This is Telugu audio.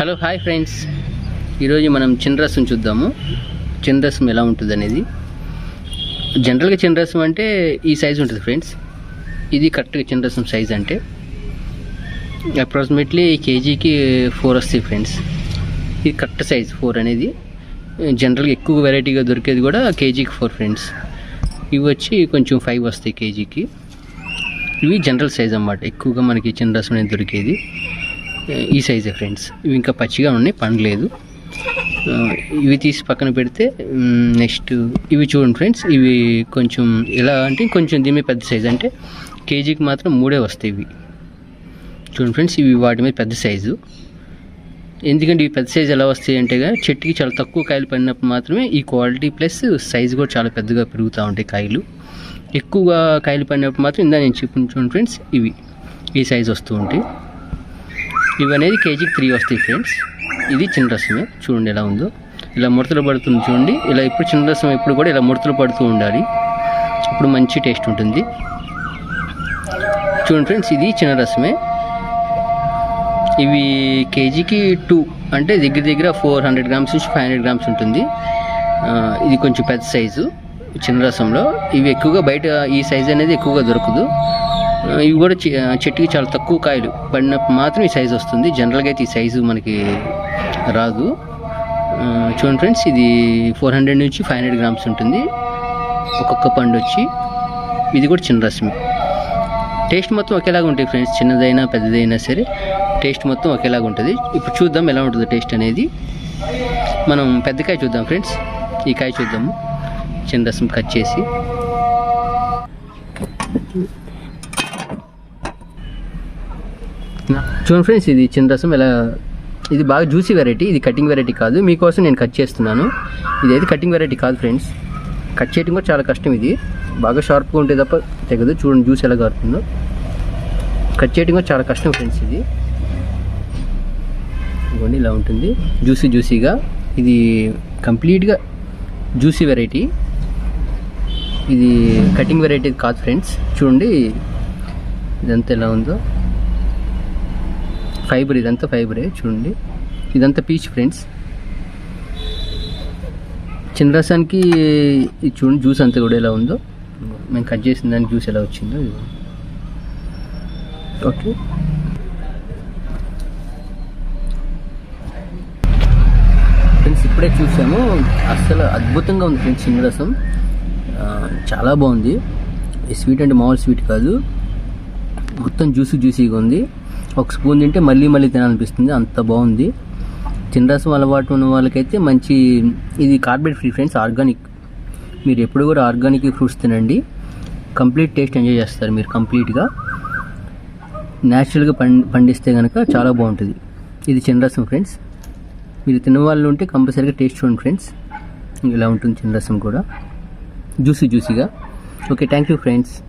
Hello hi friends. ఈరోజు మనం చిన్నరసం చూద్దాము. చిన్నరసం ఎలా ఉంటుంది అనేది జనరల్గా చిన్నరసం అంటే ఈ సైజు ఉంటుంది ఫ్రెండ్స్. ఇది కరెక్ట్గా చిన్నరసం సైజ్ అంటే. అప్రాక్సిమేట్లీ కేజీకి ఫోర్ వస్తాయి ఫ్రెండ్స్. ఇది కరెక్ట్ సైజ్ ఫోర్ అనేది. జనరల్గా ఎక్కువ వెరైటీగా దొరికేది కూడా కేజీకి ఫోర్ ఫ్రెండ్స్. ఇవి వచ్చి కొంచెం ఫైవ్ వస్తాయి కేజీకి. ఇవి జనరల్ సైజ్ అన్నమాట. ఎక్కువగా మనకి చిన్న రసం అనేది దొరికేది. ఈ సైజే ఫ్రెండ్స్. ఇవి ఇంకా పచ్చిగా ఉన్నాయి పండలేదు. ఇవి తీసి పక్కన పెడితే నెక్స్ట్ ఇవి చూడండి ఫ్రెండ్స్ ఇవి కొంచెం ఎలా అంటే కొంచెం దీని పెద్ద సైజ్ అంటే కేజీకి మాత్రం మూడే వస్తాయి ఇవి. చూడండి ఫ్రెండ్స్ ఇవి వాటి మీద పెద్ద సైజు. ఎందుకంటే ఇవి పెద్ద సైజు ఎలా వస్తాయి అంటే చెట్టుకి చాలా తక్కువ కాయలు పడినప్పుడు మాత్రమే ఈ క్వాలిటీ ప్లస్ సైజు కూడా చాలా పెద్దగా పెరుగుతూ ఉంటాయి కాయలు. ఎక్కువగా కాయలు పడినప్పుడు మాత్రం ఇందా నేను చెప్పిన చూడండి ఫ్రెండ్స్ ఇవి. ఈ సైజు వస్తూ ఉంటాయి. ఇవి అనేది కేజీకి త్రీ వస్తాయి ఫ్రెండ్స్. ఇది చిన్న రసమే. చూడండి ఎలా ఉందో. ఇలా ముడతలు పడుతుంది చూడండి. ఇలా ఇప్పుడు చిన్న రసం ఎప్పుడు కూడా ఇలా ముడతలు పడుతూ ఉండాలి. అప్పుడు మంచి టేస్ట్ ఉంటుంది. చూడండి ఫ్రెండ్స్ ఇది చిన్న రసమే. ఇవి కేజీకి టూ. అంటే దగ్గర దగ్గర ఫోర్ హండ్రెడ్ గ్రామ్స్ నుంచి ఫైవ్ హండ్రెడ్ గ్రామ్స్ ఉంటుంది. ఇది కొంచెం పెద్ద సైజు చిన్న రసంలో. ఇవి ఎక్కువగా బయట ఈ సైజ్ అనేది ఎక్కువగా దొరకదు. ఇవి కూడా చెట్టుకి చాలా తక్కువ కాయలు పడినప్పుడు మాత్రం ఈ సైజు వస్తుంది. జనరల్గా అయితే ఈ సైజు మనకి రాదు. చూడండి ఫ్రెండ్స్ ఇది ఫోర్ హండ్రెడ్ నుంచి ఫైవ్ హండ్రెడ్ గ్రామ్స్ ఉంటుంది. ఒక్కొక్క పండు వచ్చి ఇది కూడా చిన్న రసమే టేస్ట్ మొత్తం ఒకేలాగా ఉంటాయి ఫ్రెండ్స్. చిన్నదైనా పెద్దదైనా సరే టేస్ట్ మొత్తం ఒకేలాగా ఉంటుంది. ఇప్పుడు చూద్దాం ఎలా ఉంటుంది టేస్ట్ అనేది. మనం పెద్ద కాయ చూద్దాం ఫ్రెండ్స్. ఈ కాయ చూద్దాము. చిన్న రసం కట్ చేసి. చూడండి ఫ్రెండ్స్ ఇది చిన్న రసం. ఎలా ఇది బాగా జ్యూసీ వెరైటీ ఇది కటింగ్ వెరైటీ కాదు. మీకోసం నేను కట్ చేస్తున్నాను. ఇది అయితే కటింగ్ వెరైటీ కాదు ఫ్రెండ్స్. కట్ చేయడం కూడా చాలా కష్టం ఇది. బాగా షార్ప్గా ఉంటే తప్ప తెగదు. చూడండి జ్యూస్ ఎలా కారుతుందో కట్ చేయడం కూడా చాలా కష్టం ఫ్రెండ్స్ ఇది. ఇవ్వండి ఇలా ఉంటుంది. జ్యూసీ జ్యూసీగా ఇది కంప్లీట్గా జ్యూసీ వెరైటీ ఇది కటింగ్ వెరైటీ కాదు ఫ్రెండ్స్. చూడండి ఇదంతా ఎలా ఉందో. ఫైబర్ ఇదంతా ఫైబరే చూడండి. ఇదంతా పీచ్ ఫ్రెండ్స్. చిన్న రసానికి ఇది చూడండి జ్యూస్ అంతా కూడా ఎలా ఉందో. మేము కట్ చేసిన దానికి జ్యూస్ ఎలా వచ్చిందో ఓకే. ఫ్రెండ్స్ ఇప్పుడే చూసాము. అసలు అద్భుతంగా ఉంది ఫ్రెండ్స్ చిన్న రసం చాలా బాగుంది. ఈ స్వీట్ అంటే మామూలు స్వీట్ కాదు. మొత్తం జ్యూస్ జ్యూసీగా ఉంది. ఒక స్పూన్ తింటే మళ్ళీ మళ్ళీ తినాలనిపిస్తుంది. అంత బాగుంది. తినరసం అలవాటు ఉన్న వాళ్ళకైతే మంచి ఇది కార్బేట్ ఫ్రీ ఫ్రెండ్స్ ఆర్గానిక్. మీరు ఎప్పుడు కూడా ఆర్గానిక్ ఫ్రూట్స్ తినండి. కంప్లీట్ టేస్ట్ ఎంజాయ్ చేస్తారు మీరు కంప్లీట్గా. న్యాచురల్గా పండి పండిస్తే కనుక చాలా బాగుంటుంది. ఇది చిన్నరసం ఫ్రెండ్స్. మీరు తిన్న వాళ్ళు ఉంటే కంపల్సరీగా టేస్ట్ చూడండి ఫ్రెండ్స్. ఇలా ఉంటుంది చిన్నరసం కూడా. జ్యూసీ జ్యూసీగా. Okay thank you friends.